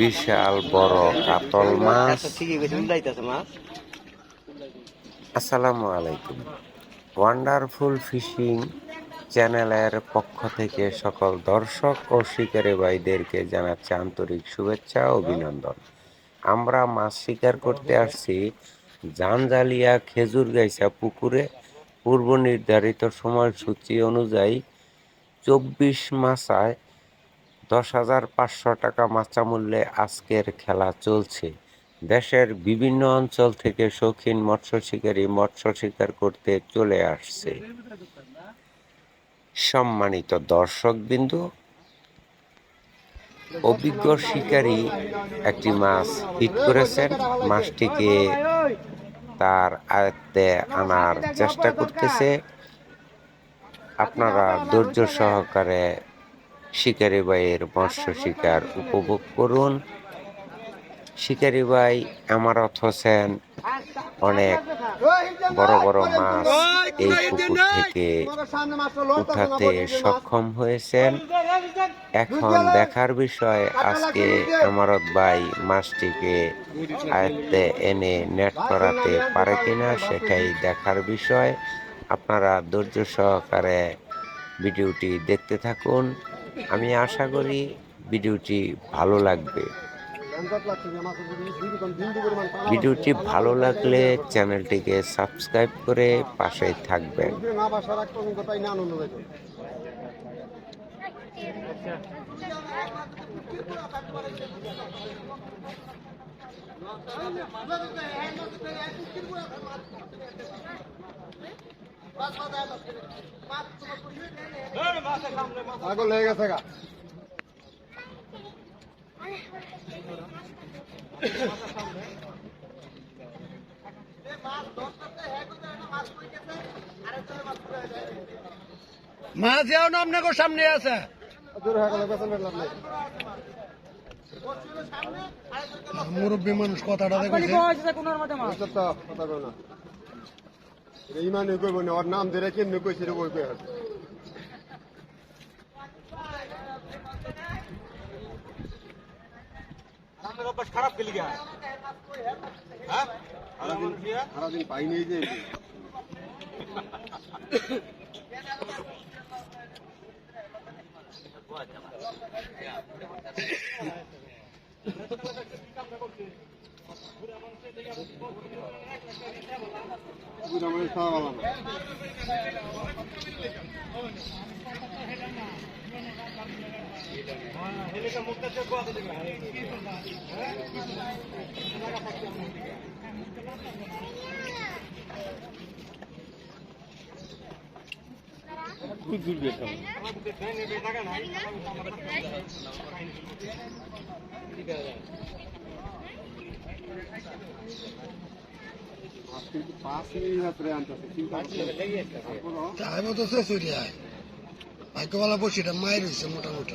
বিশাল বড় কাতল মাছ। আসসালামু আলাইকুম। ওয়ান্ডারফুল ফিশিং চ্যানেলের পক্ষ থেকে সকল দর্শক ও শিকারী ভাইদেরকে জানাচ্ছি আন্তরিক শুভেচ্ছা অভিনন্দন। আমরা মাছ শিকার করতে আসছি জানজালিয়া খেজুর গাইছা পুকুরে। পূর্ব নির্ধারিত সময়সূচি অনুযায়ী চব্বিশ মাসায় দশ হাজার পাঁচশো টাকা মাচা মূল্যে আজকের খেলা চলছে। দেশের বিভিন্ন অঞ্চল থেকে শৌখিন মৎস্য শিকারী মৎস্য শিকার করতে চলে আসছে। সম্মানিত দর্শক বিন্দু অভিজ্ঞ শিকারী একটি মাছ হিট করেছেন। মাছটিকে তার আয়ত্তে আনার চেষ্টা করতেছে। আপনারা ধৈর্য সহকারে শিকারি ভাইয়ের মৎস্য শিকার উপভোগ করুন। শিকারি ভাই আমারত হোসেন অনেক বড় বড় মাছ এই পুকুর থেকে উঠাতে সক্ষম হয়েছেন। এখন দেখার বিষয়, আজকে আমারত ভাই মাছটিকে আয়ত্তে এনে নেট করাতে পারে কিনা সেটাই দেখার বিষয়। আপনারা ধৈর্য সহকারে ভিডিওটি দেখতে থাকুন। আমি আশা করি ভিডিওটি ভালো লাগবে। ভিডিওটি ভালো লাগলে চ্যানেলটিকে সাবস্ক্রাইব করে পাশে থাকবেন। না বাসা রাখতো কিন্তু তাই না আনন্দ পেত আগো লেগে গেছে গা। মাছ যাও না আপনাকে সামনে আছে। দূর হয়ে গেল বেতন লাভ নাই মুরব্বী মানুষ কথাটা দেখেছে বুঝছ তো কথা কই না এটা ইমানে কইব না ওর নাম ধরে কেমনে কইছে রে কই কই আছে খারাপ গেলি গা হ্যাঁ সারাদিন পাই নেই যে খাওয়া ভালো না। আজ চাইব তো শেষ হয়ে যায় ভাগ্যবালা বসিটা মায়ের হয়েছে মোটামুটি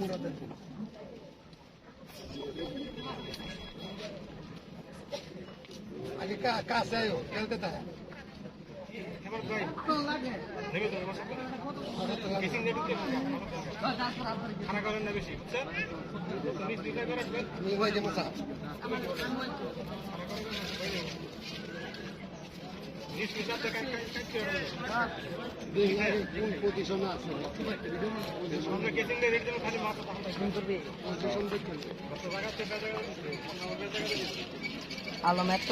না না আগে কাছে আয়ো খেলতে থাকে আমি ভাই যে মশা কোন পজিশনে আছে আলম এত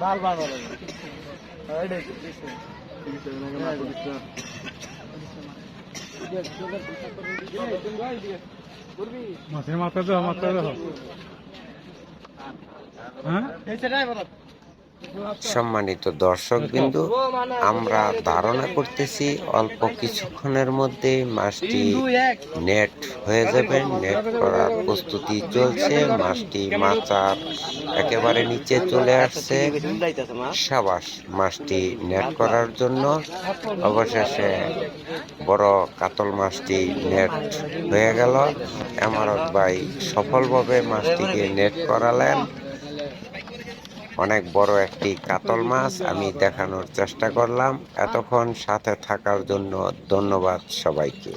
বাল বাল বাল। মাছের মাথা হ্যাঁ সম্মানিত দর্শক বিন্দু, আমরা ধারণা করতেছি অল্প কিছুক্ষণের মধ্যে মাছটি নেট হয়ে যাবে, নেট করার প্রস্তুতি চলছে মাছটি মাচার একেবারে নিচে চলে আসছে। সাবাস মাছটি নেট করার জন্য। অবশেষে বড় কাতল মাছটি নেট হয়ে গেল। এমারত ভাই সফলভাবে মাছটিকে নেট করালেন। অনেক বড় একটি কাতল মাছ আমি দেখানোর চেষ্টা করলাম। এতক্ষণ সাথে থাকার জন্য ধন্যবাদ সবাইকে।